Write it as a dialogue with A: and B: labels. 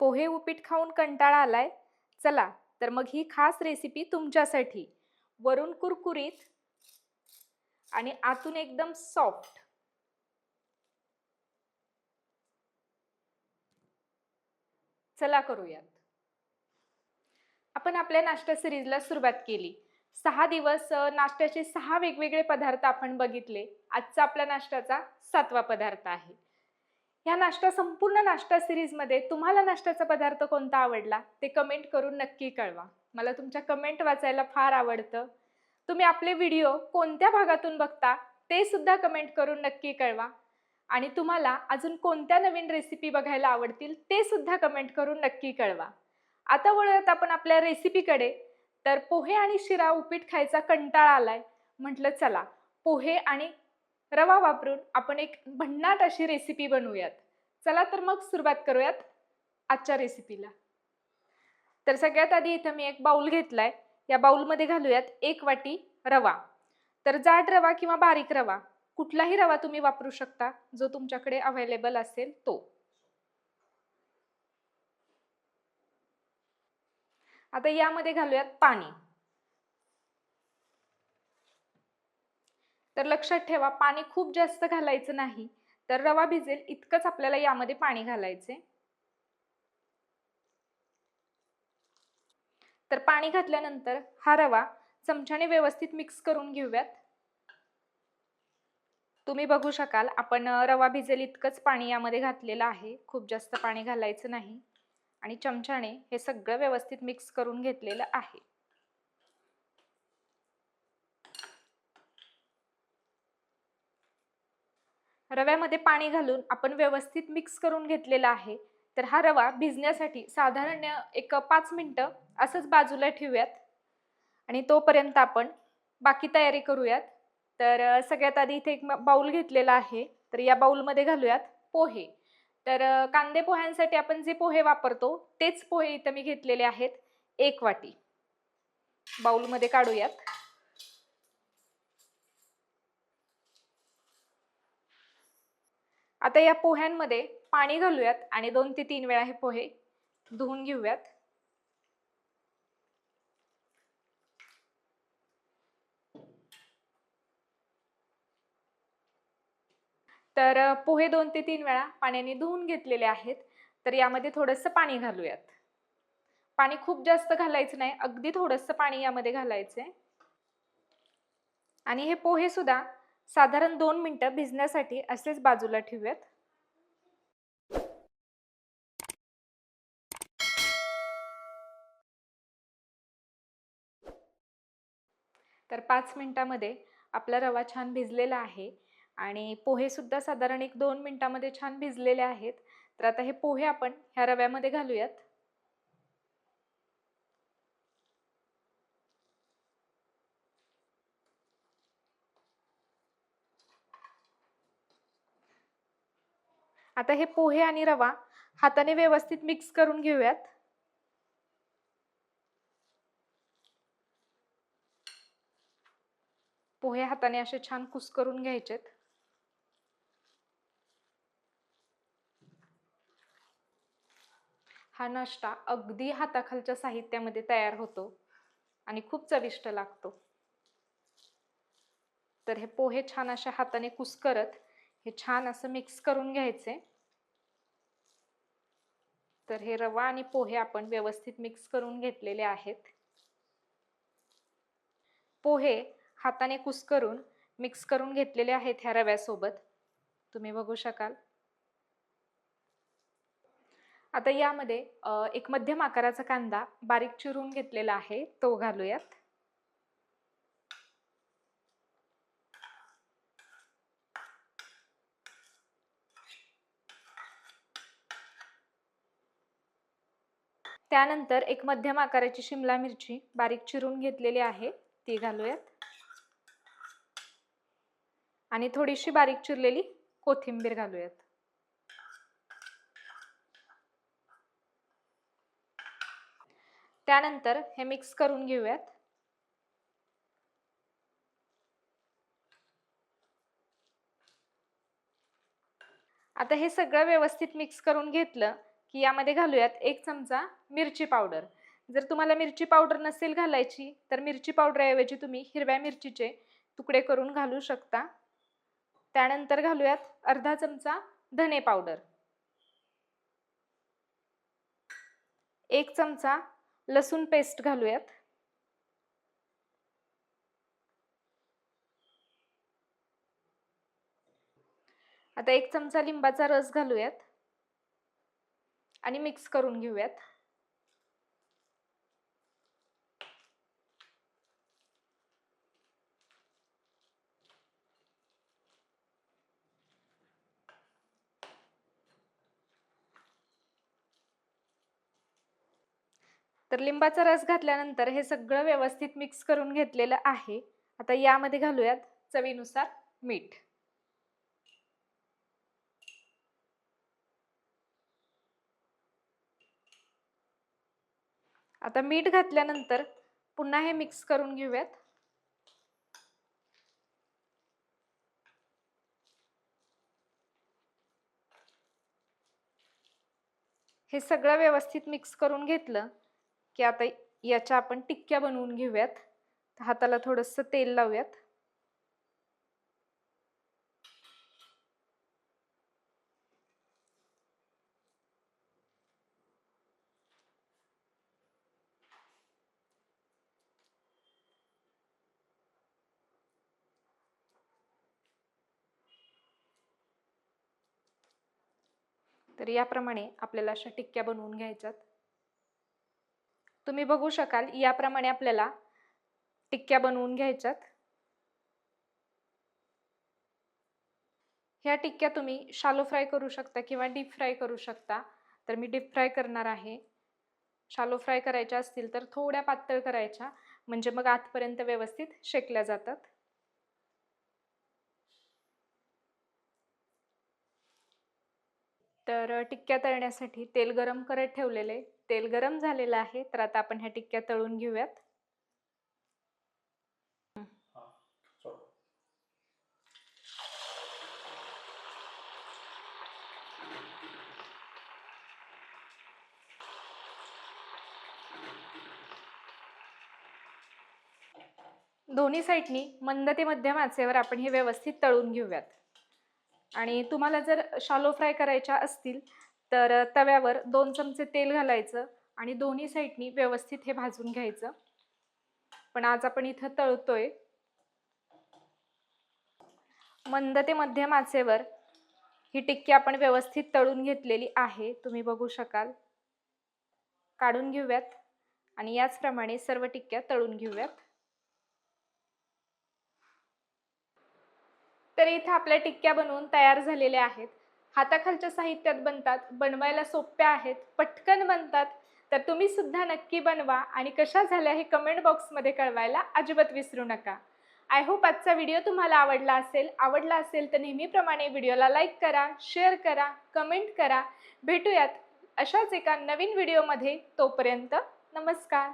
A: पोहे उपीट खाऊन कंटाळा आलाय? चला तर मग ही खास रेसिपी तुमच्यासाठी. वरून कुरकुरीत आणि आतून एकदम सॉफ्ट चला करूयात. आपण आपल्या नाश्ता सिरीजला सुरुवात केली. सहा दिवस नाश्त्याचे सहा वेगवेगळे पदार्थ आपण बघितले. आजचा आपल्या नाश्त्याचा सातवा पदार्थ आहे. ह्या नाश्ता संपूर्ण नाश्ता सिरीजमध्ये तुम्हाला नाश्त्याचा पदार्थ कोणता आवडला? ते कमेंट करून नक्की कळवा. मला तुमच्या कमेंट वाचायला फार आवडतं. तुम्ही आपले व्हिडिओ कोणत्या भागातून बघता ते सुद्धा कमेंट करून नक्की कळवा. आणि तुम्हाला अजून कोणत्या नवीन रेसिपी बघायला आवडतील ते सुद्धा कमेंट करून नक्की कळवा. आता वळूयात आपण आपल्या रेसिपीकडे तर पोहे आणि शिरा उपीट खायचा कंटाळा आलाय. म्हटलं चला पोहे आणि रवा वापरून आपण एक भन्नाट अशी रेसिपी बनवूयात. चला तर मग सुरुवात करूयात आजच्या रेसिपीला तर सगळ्यात आधी इथं मी एक बाऊल आहे या बाऊलमध्ये घालूयात एक वाटी रवा. तर जाड रवा किंवा बारीक रवा कुठलाही रवा तुम्ही वापरू शकता जो तुमच्याकडे अवेलेबल असेल तो. आता यामध्ये घालूयात पाणी. तर लक्षात ठेवा पाणी खूप जास्त घालायचं नाही. तर रवा भिजेल इतकंच आपल्याला यामध्ये पाणी घालायचे तर पाणी घातल्यानंतर हा रवा चमच्याने व्यवस्थित मिक्स करून घेऊयात. तुम्ही बघू शकाल आपण रवा भिजेल इतकंच पाणी यामध्ये घातलेलं आहे. खूप जास्त पाणी घालायचं नाही. आणि चमच्याने हे सगळं व्यवस्थित मिक्स करून घेतलेलं आहे. रव्यामध्ये पाणी घालून आपण व्यवस्थित मिक्स करून घेतलेला आहे. तर हा रवा भिजण्यासाठी साधारण एक पाच मिनटं असंच बाजूला ठेवूयात. आणि तोपर्यंत आपण बाकी तयारी करूयात. तर सगळ्यात आधी इथे एक बाऊल घेतलेला आहे. तर या बाऊलमध्ये घालूयात पोहे. तर कांदे पोह्यांसाठी आपण जे पोहे वापरतो तेच पोहे इथं मी घेतलेले आहेत. एक वाटी. बाऊलमध्ये काढूयात. आता या पोह्यांमध्ये पाणी घालूयात आणि दोन ते तीन वेळा हे पोहे धुवून घेऊयात. तर पोहे दोन ते तीन वेळा पाण्याने धुवून घेतलेले आहेत. तर यामध्ये थोडंसं पाणी घालूयात. पाणी खूप जास्त घालायचं नाही अगदी थोडंसं पाणी यामध्ये घालायचंय. आणि हे पोहे सुद्धा साधारण दोन मिनटं भिजण्यासाठी असेच बाजूला ठेवूयात. तर पाच मिनटामध्ये आपला रवा छान भिजलेला आहे आणि पोहेसुद्धा साधारण एक दोन मिनटामध्ये छान भिजलेले आहेत. तर आता हे पोहे आपण ह्या रव्यामध्ये घालूयात. आता हे पोहे आणि रवा हाताने व्यवस्थित मिक्स करून घेऊयात. पोहे हाताने असे छान कुस्करून घ्यायचेत. हा नाश्ता अगदी हाताखालच्या साहित्यामध्ये तयार होतो आणि खूप चविष्ट लागतो. तर हे पोहे छान अशा हाताने कुस्करत हे छान असं मिक्स करून घ्यायचे. तर हे रवा आणि पोहे आपण व्यवस्थित मिक्स करून घेतलेले आहेत. पोहे हाताने कुस्करून मिक्स करून घेतलेले आहेत ह्या रव्यासोबत. तुम्ही बघू शकाल. आता यामध्ये एक मध्यम आकाराचा कांदा बारीक चिरून घेतलेला आहे. तो घालूयात. त्यानंतर एक मध्यम आकाराची शिमला मिरची बारीक चिरून घेतलेली आहे. ती घालूयात. आणि थोडीशी बारीक चिरलेली कोथिंबीर घालूयात. त्यानंतर हे मिक्स करून घेऊयात. आता हे सगळं व्यवस्थित मिक्स करून घेतलं की यामध्ये घालूयात एक चमचा मिरची पावडर. जर तुम्हाला मिरची पावडर नसेल घालायची तर मिरची पावडरऐवजी तुम्ही हिरव्या मिरचीचे तुकडे करून घालू शकता. त्यानंतर घालूयात अर्धा चमचा धने पावडर. एक चमचा लसूण पेस्ट घालूयात. आता एक चमचा लिंबाचा रस घालूयात. आणि मिक्स करून घेऊयात. तर लिंबाचा रस घातल्यानंतर हे सगळं व्यवस्थित मिक्स करून घेतलेलं आहे. आता यामध्ये घालूयात चवीनुसार मीठ. आता मीठ घातल्यानंतर पुन्हा हे मिक्स करून घेऊयात. हे सगळं व्यवस्थित मिक्स करून घेतलं की आता याच्या आपण टिक्क्या बनवून घेऊयात. हाताला थोडंसं तेल लावूयात. तर याप्रमाणे आपल्याला अशा टिक्क्या बनवून घ्यायच्यात. तुम्ही बघू शकाल याप्रमाणे आपल्याला टिक्क्या बनवून घ्यायच्यात. ह्या टिक्क्या तुम्ही शालो फ्राय करू शकता किंवा डीप फ्राय करू शकता. तर मी डीप फ्राय करणार आहे. शालो फ्राय करायच्या असतील तर थोड्या पातळ करायच्या. म्हणजे मग आतपर्यंत व्यवस्थित शेकल्या जातात. तर टिक्क्या तळण्यासाठी तेल गरम करत ठेवलेले. तेल गरम झालेलं आहे तर आता आपण ह्या टिक्क्या तळून घेऊयात. दोन्ही साईडनी मंद ते मध्यम आचेवर आपण हे व्यवस्थित तळून घेऊयात. आणि तुम्हाला जर शालो फ्राय करायच्या असतील तर तव्यावर दोन चमचे तेल घालायचं आणि दोन्ही साईडनी व्यवस्थित हे भाजून घ्यायचं. पण आज आपण इथं तळतोय. मंद ते मध्यम आचेवर ही टिक्की आपण व्यवस्थित तळून घेतलेली आहे तुम्ही बघू शकाल. काढून घेऊयात आणि याचप्रमाणे सर्व टिक्क्या तळून घेऊयात. तर इथं आपल्या टिक्क्या बनवून तयार झालेल्या आहेत. हाताखालच्या साहित्यात बनतात बनवायला सोप्या आहेत पटकन बनतात. तर तुम्ही सुद्धा नक्की बनवा आणि कशा झाल्या हे कमेंट बॉक्समध्ये कळवायला अजिबात विसरू नका. आय होप आजचा व्हिडिओ तुम्हाला आवडला असेल. आवडला असेल तर नेहमीप्रमाणे व्हिडिओला लाईक करा शेअर करा कमेंट करा. भेटूयात अशाच एका नवीन व्हिडिओमध्ये तोपर्यंत नमस्कार.